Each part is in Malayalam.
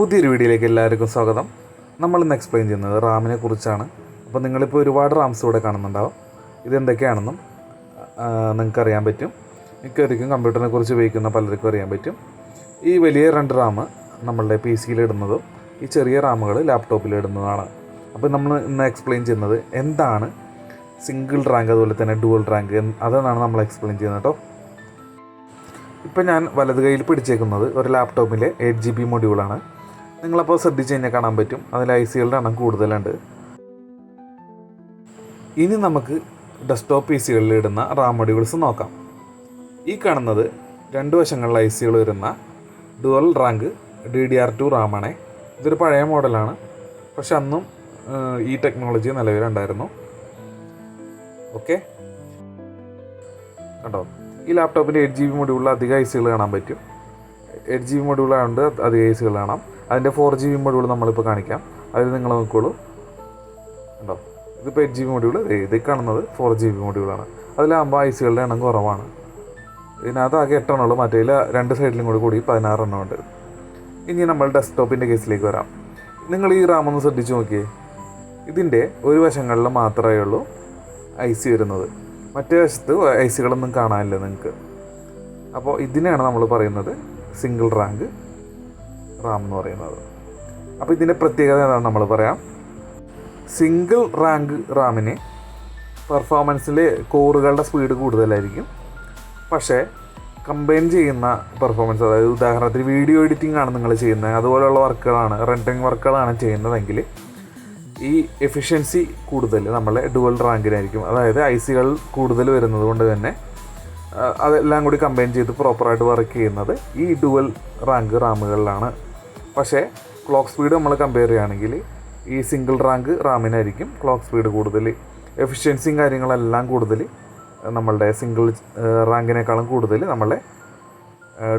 പുതിയൊരു വീഡിയോയിലേക്ക് എല്ലാവർക്കും സ്വാഗതം. നമ്മൾ ഇന്ന് എക്സ്പ്ലെയിൻ ചെയ്യുന്നത് റാമിനെ കുറിച്ചാണ്. അപ്പോൾ നിങ്ങളിപ്പോൾ ഒരുപാട് റാംസ് ഇവിടെ കാണുന്നുണ്ടാവും. ഇതെന്തൊക്കെയാണെന്നും നിങ്ങൾക്ക് അറിയാൻ പറ്റും. മിക്കവർക്കും കമ്പ്യൂട്ടറിനെ കുറിച്ച് ഉപയോഗിക്കുന്ന പലർക്കും അറിയാൻ പറ്റും. ഈ വലിയ രണ്ട് റാം നമ്മളുടെ പി സിയിലിടുന്നതും ഈ ചെറിയ റാമുകൾ ലാപ്ടോപ്പിലിടുന്നതാണ് അപ്പോൾ നമ്മൾ ഇന്ന് എക്സ്പ്ലെയിൻ ചെയ്യുന്നത് എന്താണ് സിംഗിൾ റാങ്ക് അതുപോലെ തന്നെ ഡുവൽ റാങ്ക് അതാണ് നമ്മൾ എക്സ്പ്ലെയിൻ ചെയ്യുന്നത് കേട്ടോ. ഇപ്പം ഞാൻ വലത് കയ്യിൽ പിടിച്ചേക്കുന്നത് ഒരു ലാപ്ടോപ്പിലെ എയ്റ്റ് ജി ബി മൊഡ്യൂളാണ് നിങ്ങളപ്പോൾ ശ്രദ്ധിച്ച് കഴിഞ്ഞാൽ കാണാൻ പറ്റും. അതിൽ ഐ സികളുടെ എണ്ണം കൂടുതലുണ്ട്. ഇനി നമുക്ക് ഡെസ്ക്ടോപ്പ് പി സികളിൽ ഇടുന്ന റാം മൊഡ്യൂൾസ് നോക്കാം. ഈ കാണുന്നത് രണ്ട് വശങ്ങളിൽ ഐ സികൾ വരുന്ന dual rank D D R two റാമാണ് ഇതൊരു പഴയ മോഡലാണ് പക്ഷെ അന്നും ഈ ടെക്നോളജി നിലവിലുണ്ടായിരുന്നു ഓക്കെ കണ്ടോ? ഈ ലാപ്ടോപ്പിന്റെ എയ്റ്റ് ജി ബി മൊഡ്യൂളിൽ അധികം ഐ സികൾ കാണാൻ പറ്റും. എയ്റ്റ് ജി ബി മൊഡ്യൂളായതുകൊണ്ട് എ സികൾ കാണാം. അതിന്റെ ഫോർ ജി ബി മൊഡ്യൂൾ നമ്മളിപ്പോൾ കാണിക്കാം. അതിൽ നിങ്ങൾ നോക്കിക്കോളൂ ഉണ്ടോ ഇതിപ്പോൾ എയ്റ്റ് ജി ബി മൊഡ്യൂൾ ഇത് കാണുന്നത് ഫോർ ജി ബി മൊഡ്യൂളാണ് അതിലാകുമ്പോൾ ഐ സികളുടെ എണ്ണം കുറവാണ്. ഇതിനകത്ത് ആകെ എട്ടെണ്ണുള്ളൂ. മറ്റേതിൽ രണ്ട് സൈഡിലും കൂടി കൂടി പതിനാറെണ്ണം ഉണ്ട്. ഇനി നമ്മൾ ഡെസ്ക്ടോപ്പിന്റെ കേസിലേക്ക് വരാം. നിങ്ങൾ ഈ റാം ഒന്ന് ശ്രദ്ധിച്ച് നോക്കിയേ. ഇതിന്റെ ഒരു വശങ്ങളിൽ മാത്രമേ ഉള്ളൂ ഐ സി വരുന്നത്. മറ്റേ വശത്ത് ഐ സികളൊന്നും കാണാനില്ല നിങ്ങൾക്ക്. അപ്പോൾ ഇതിനെയാണ് നമ്മൾ പറയുന്നത് സിംഗിൾ റാങ്ക് റാം എന്ന് പറയുന്നത്. അപ്പോൾ ഇതിന്റെ പ്രത്യേകത എന്താണ് നമ്മൾ പറയാം. സിംഗിൾ റാങ്ക് റാമിന് പെർഫോമൻസിൽ കോറുകളുടെ സ്പീഡ് കൂടുതലായിരിക്കും. പക്ഷേ കമ്പൈൻ ചെയ്യുന്ന പെർഫോമൻസ് അതായത് ഉദാഹരണത്തിന് വീഡിയോ എഡിറ്റിംഗ് ആണ് നിങ്ങൾ ചെയ്യുന്നത്. അതുപോലെയുള്ള വർക്കുകളാണ് റെൻഡിങ് വർക്കുകളാണ് ചെയ്യുന്നതെങ്കിൽ ഈ എഫിഷ്യൻസി കൂടുതൽ നമ്മളെ ഡുവൽ റാങ്കിനായിരിക്കും. അതായത് ഐ സികൾ കൂടുതൽ വരുന്നത് കൊണ്ട് തന്നെ അതെല്ലാം കൂടി കമ്പൈൻ ചെയ്ത് പ്രോപ്പറായിട്ട് വർക്ക് ചെയ്യുന്നത് ഈ ഡുവൽ റാങ്ക് റാമുകളിലാണ്. പക്ഷേ ക്ലോക്ക് സ്പീഡ് നമ്മൾ കമ്പയർ ചെയ്യുകയാണെങ്കിൽ ഈ സിംഗിൾ റാങ്ക് റാമിനായിരിക്കും ക്ലോക്ക് സ്പീഡ് കൂടുതൽ. എഫിഷ്യൻസിയും കാര്യങ്ങളെല്ലാം കൂടുതൽ. നമ്മളുടെ സിംഗിൾ റാങ്കിനേക്കാളും കൂടുതൽ നമ്മളെ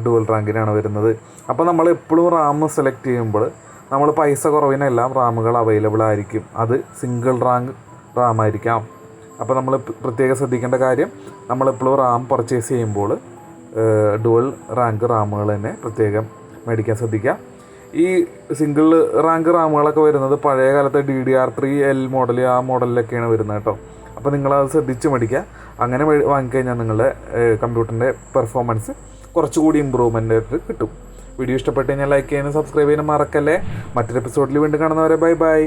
ഡുവൽ റാങ്കിനാണ് വരുന്നത്. അപ്പോൾ നമ്മൾ എപ്പോഴും റാം സെലക്ട് ചെയ്യുമ്പോൾ നമ്മൾ പൈസ കുറവിനെല്ലാം റാമുകൾ അവൈലബിൾ ആയിരിക്കും. അത് സിംഗിൾ റാങ്ക് റാം ആയിരിക്കാം അപ്പോൾ നമ്മൾ പ്രത്യേകം ശ്രദ്ധിക്കേണ്ട കാര്യം നമ്മളിപ്പോൾ റാം പർച്ചേസ് ചെയ്യുമ്പോൾ ഡുവൽ റാങ്ക് റാമുകൾ തന്നെ പ്രത്യേകം മേടിക്കാൻ ശ്രദ്ധിക്കുക. ഈ സിംഗിൾ റാങ്ക് റാമുകളൊക്കെ വരുന്നത് പഴയ കാലത്തെ D D R three L model ആ മോഡലിലൊക്കെയാണ് വരുന്നത് കേട്ടോ. അപ്പോൾ നിങ്ങളത് ശ്രദ്ധിച്ച് മേടിക്കുക. അങ്ങനെ വാങ്ങിക്കഴിഞ്ഞാൽ നിങ്ങളുടെ കമ്പ്യൂട്ടറിന്റെ പെർഫോമൻസ് കുറച്ചുകൂടി ഇമ്പ്രൂവ്മെന്റ് ആയിട്ട് കിട്ടും. വീഡിയോ ഇഷ്ടപ്പെട്ട് കഴിഞ്ഞാൽ ലൈക്ക് ചെയ്യാനും സബ്സ്ക്രൈബ് ചെയ്യാനും മറക്കല്ലേ. മറ്റൊരു എപ്പിസോഡിൽ വീണ്ടും കാണുന്നവരെ ബൈ ബൈ